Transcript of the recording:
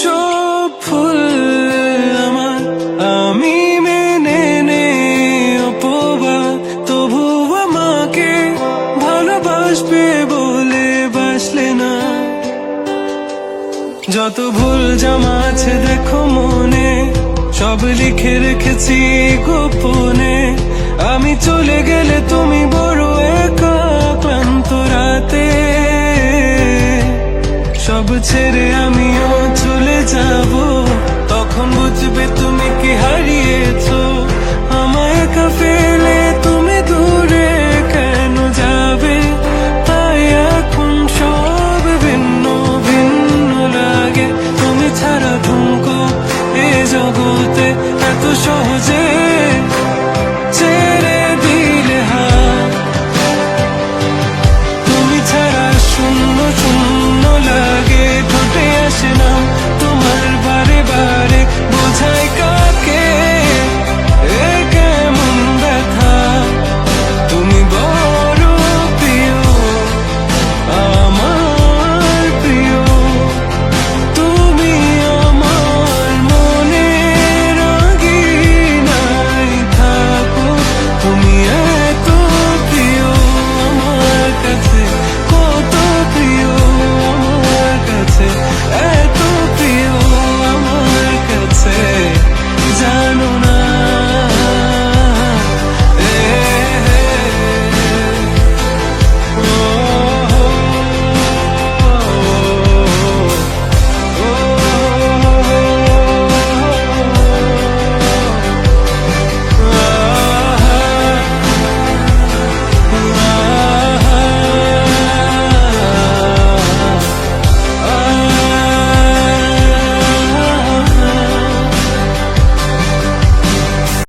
সব ফুল আমি মেনে আমাকে ভালোবাসবে বলে বাসলে না। যত ভুল জামা আছে দেখো মনে, সব লিখে রেখেছি গোপনে। আমি চলে গেলে তুমি বড় একা ক্লান্ত রাতে। সব ছেড়ে আমিও যাব, তখন বুঝবে তুমি কি আমায় কেন যাবে? তাই এখন সব ভিন্ন ভিন্ন লাগে। তুমি ছাড়া জগতে, এত সহজে